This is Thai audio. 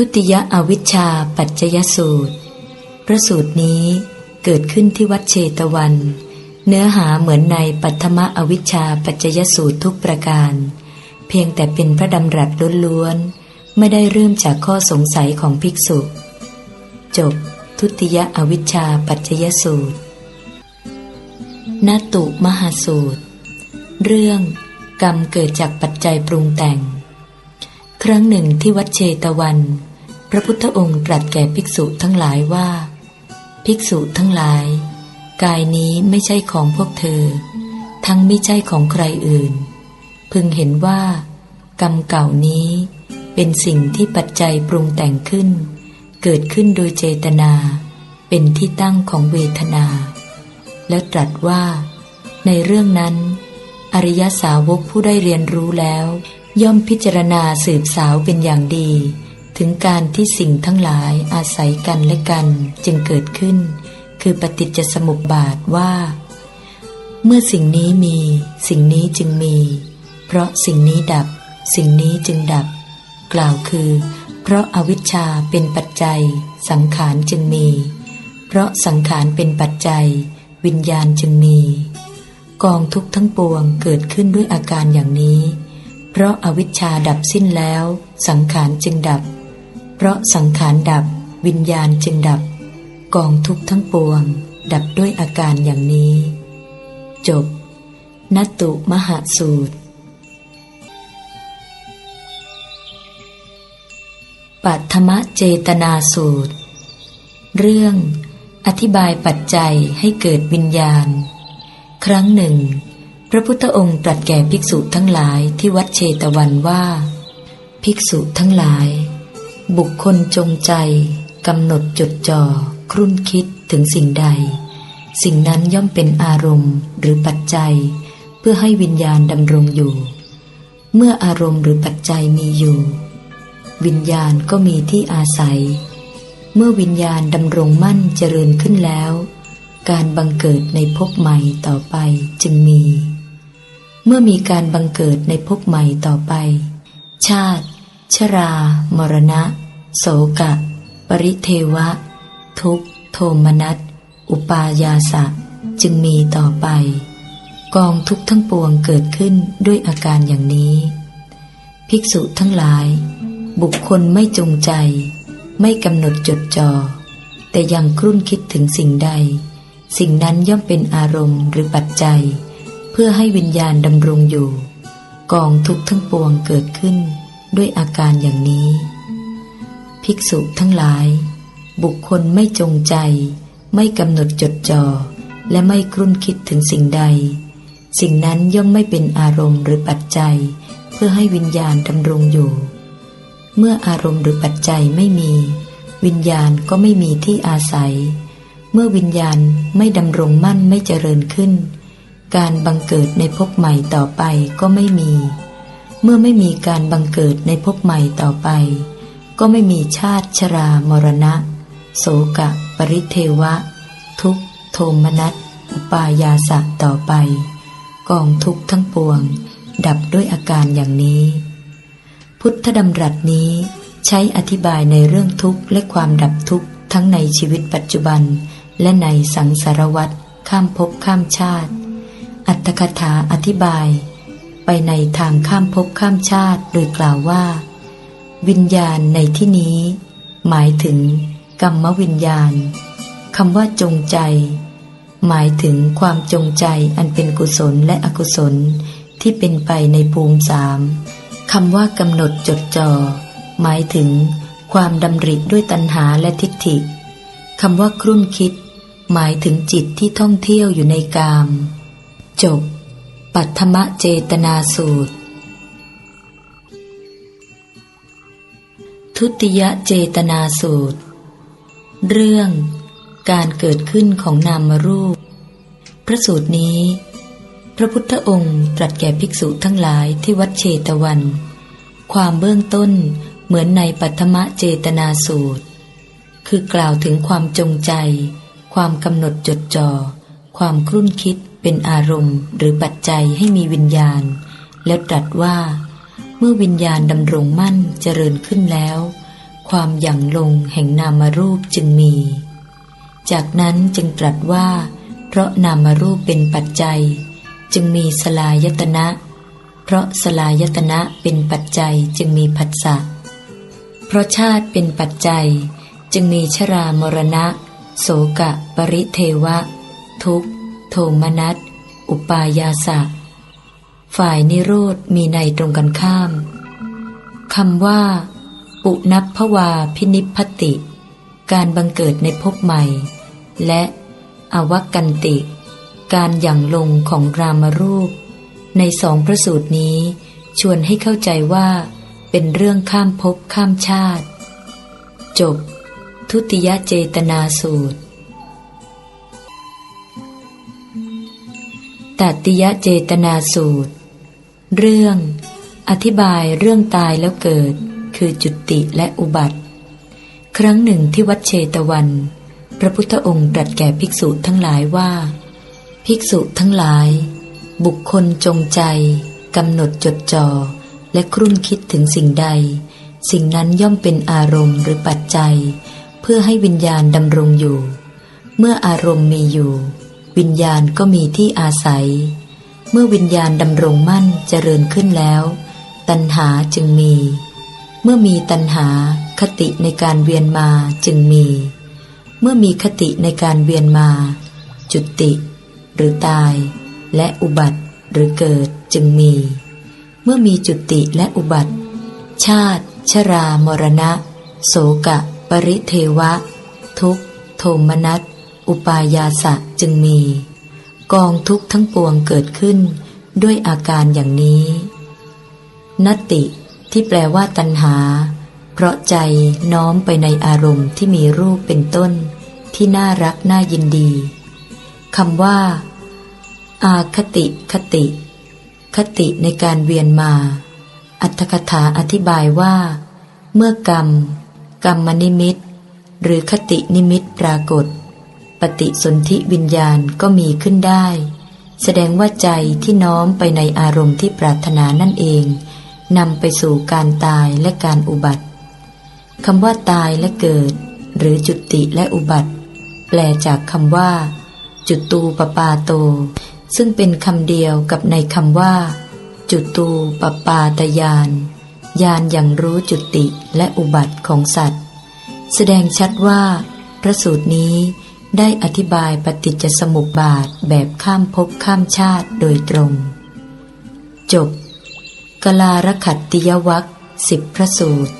ทุติยอวิชชาปัจจยสูตร พระสูตรนี้เกิดขึ้นที่วัดเชตวัน เนื้อหาเหมือนในปัทมอวิชชาปัจจยสูตรทุกประการ เพียงแต่เป็นพระดำรัสล้วนๆ ไม่ได้เริ่มจากข้อสงสัยของภิกษุ จบ ทุติยอวิชชาปัจจยสูตรนตุมหาสูตร เรื่องกรรมเกิดจากปัจจัยปรุงแต่ง ครั้งหนึ่งที่วัดเชตวัน พระพุทธองค์ตรัสแก่ภิกษุทั้งหลายว่า ภิกษุทั้งหลาย กายนี้ไม่ใช่ของพวกเธอ ทั้งไม่ใช่ของใครอื่น พึงเห็นว่า กรรมเก่านี้เป็นสิ่งที่ปัจจัยปรุงแต่งขึ้น เกิดขึ้นโดยเจตนา เป็นที่ตั้งของเวทนา แล้วตรัสว่า ในเรื่องนั้น อริยสาวกผู้ได้เรียนรู้แล้ว ย่อมพิจารณาสืบสาวเป็นอย่างดี ถึงการที่สิ่งทั้งหลายอาศัยกันและกันจึงเกิดขึ้น คือปฏิจจสมุปบาทว่า เมื่อสิ่งนี้มีสิ่งนี้จึงมี เพราะสิ่งนี้ดับ สิ่งนี้จึงดับ กล่าวคือ เพราะอาวิชชาเป็นปัจจัย สังขารจึงมี เพราะสังขารเป็นปัจจัย วิญญาณจึงมี กองทุกข์ทั้งปวงเกิดขึ้นด้วยอาการอย่างนี้ เพราะอาวิชชาดับสิ้นแล้ว สังขารจึงดับ เพราะสังขารดับวิญญาณจึงดับ กองทุกทั้งปวง ดับด้วยอาการอย่างนี้ จบนตุมหาสูตร ปัทมเจตนาสูตร เรื่อง อธิบายปัจจัยให้เกิดวิญญาณ ครั้งหนึ่ง พระพุทธองค์ตรัสแก่ภิกษุทั้งหลายที่วัดเชตวันว่า ภิกษุทั้งหลาย บุคคลจงใจกำหนดจดจ่อครุ่นคิดถึงสิ่งใด สิ่งนั้นย่อมเป็นอารมณ์หรือปัจจัย เพื่อให้วิญญาณดำรงอยู่ เมื่ออารมณ์หรือปัจจัยมีอยู่ วิญญาณก็มีที่อาศัย เมื่อวิญญาณดำรงมั่นเจริญขึ้นแล้ว การบังเกิดในภพใหม่ต่อไปจึงมี เมื่อมีการบังเกิดในภพใหม่ต่อไป ชาติ ชรา มรณะ โสกะ ปริเทวะ ทุกโทมนัส อุปายาสะ จึงมีต่อไป กองทุกข์ทั้งปวงเกิดขึ้นด้วยอาการอย่างนี้ ภิกษุทั้งหลาย บุคคลไม่จงใจ ไม่กำหนดจดจอ่อแต่ยังครุ่นคิดถึงสิ่งใด สิ่งนั้นย่อมเป็นอารมณ์หรือปัจจัย เพื่อให้วิญญาณดำรงอยู่ กองทุกข์ทั้งปวงเกิดขึ้น ด้วยอาการอย่างนี้ ภิกษุทั้งหลาย บุคคลไม่จงใจ ไม่กำหนดจดจอ่อและไม่ครุ่นคิดถึงสิ่งใด สิ่งนั้นย่อมไม่เป็นอารมณ์หรือปัจจัย เพื่อให้วิญญาณดำรงอยู่ เมื่ออารมณ์หรือปัจจัยไม่มี วิญญาณก็ไม่มีที่อาศัย เมื่อวิญญาณไม่ดำรงมั่นไม่เจริญขึ้น การบังเกิดในภพใหม่ต่อไปก็ไม่มี เมื่อไม่มีการบังเกิดในภพใหม่ต่อไป ก็ไม่มีชาติชรามรณะ โสกะ ปริเทวะ ทุกโทมนัสอุปายาสะต่อไป กองทุกทั้งปวง ดับด้วยอาการอย่างนี้ พุทธดำรัสนี้ใช้อธิบายในเรื่องทุกข์และความดับทุกข์ทั้งในชีวิตปัจจุบัน และในสังสารวัฏข้ามภพข้ามชาติ อัตถกถาอธิบาย ไปในทางข้ามภพข้ามชาติโดยกล่าวว่า วิญญาณในที่นี้ หมายถึงกรรมวิญญาณคำว่าจงใจ หมายถึงความจงใจอันเป็นกุศลและอกุศลที่เป็นไปในภูมิสามคำว่ากำหนดจดจอ่อหมายถึงความดำริด้วยตัณหาและทิฏฐิคำว่าครุ่นคิด หมายถึงจิตที่ท่องเที่ยวอยู่ในกาม จบ ปัทมเจตนาสูตร ทุติยเจตนาสูตร เรื่องการเกิดขึ้นของนามรูป พระสูตรนี้ พระพุทธองค์ตรัสแก่ภิกษุทั้งหลายที่วัดเชตวัน ความเบื้องต้นเหมือนในปัทมเจตนาสูตร คือกล่าวถึงความจงใจ ความกำหนดจดจอ่อความครุ่นคิด เป็นอารมณ์หรือปัจจัยให้มีวิญญาณ แล้วตรัสว่า เมื่อวิญญาณดำรงมั่นเจริญขึ้นแล้ว ความหยั่งลงแห่งนามรูปจึงมี จากนั้นจึงตรัสว่า เพราะนามรูปเป็นปัจจัย จึงมีสลายตนะ เพราะสลายตนะเป็นปัจจัยจึงมีผัสสะเพราะชาติเป็นปัจจัย จึงมีชรามรณะ โสกะ ปริเทวะ ทุกข์ โทมนัส อุปายาสะ ฝ่ายนิโรธมีในตรงกันข้ามคำว่า ปุนับพวาพินิพติ การบังเกิดในภพใหม่ และอวักกันติ การหยั่งลงของรามรูป ในสองพระสูตรนี้ ชวนให้เข้าใจว่าเป็นเรื่องข้ามภพข้ามชาติ จบ ทุติยเจตนาสูตร ตติยเจตนาสูตร เรื่อง อธิบายเรื่องตายแล้วเกิด คือจุติและอุบัติ ครั้งหนึ่งที่วัดเชตวัน พระพุทธองค์ตรัสแก่ภิกษุทั้งหลายว่า ภิกษุทั้งหลาย บุคคลจงใจกำหนดจดจ่อและครุ่นคิดถึงสิ่งใด สิ่งนั้นย่อมเป็นอารมณ์หรือปัจจัย เพื่อให้วิญญาณดำรงอยู่ เมื่ออารมณ์มีอยู่ วิญญาณก็มีที่อาศัย เมื่อวิญญาณดำรงมั่นเจริญขึ้นแล้ว ตัณหาจึงมี เมื่อมีตัณหาคติในการเวียนมาจึงมี เมื่อมีคติในการเวียนมา จุติ หรือตาย และอุบัติหรือเกิดจึงมี เมื่อมีจุติและอุบัติ ชาติ ชรามรณะ โสกะ ปริเทวะ ทุกโทมนัส อุปายาสะจึงมี กองทุกข์ทั้งปวงเกิดขึ้นด้วยอาการอย่างนี้ นติที่แปลว่าตัณหา เพราะใจน้อมไปในอารมณ์ที่มีรูปเป็นต้น ที่น่ารักน่ายินดีคำว่า อาคติคติ คติในการเวียนมา อัตถกถาอธิบายว่า เมื่อกรรม กรรมนิมิต หรือคตินิมิตปรากฏ ปฏิสนธิวิญญาณก็มีขึ้นได้ แสดงว่าใจที่น้อมไปในอารมณ์ที่ปรารถนานั่นเองนำไปสู่การตายและการอุบัติคำว่าตายและเกิด หรือจุติและอุบัติ แปลจากคำว่า จุตูปปาโต ซึ่งเป็นคำเดียวกับในคำว่า จุตูปปาตยานยานอย่างรู้จุติและอุบัติของสัตว์ แสดงชัดว่า พระสูตรนี้ ได้อธิบายปฏิจจสมุปบาทแบบข้ามภพข้ามชาติโดยตรง จบ กลารขัตติยวัคสิบพระสูตร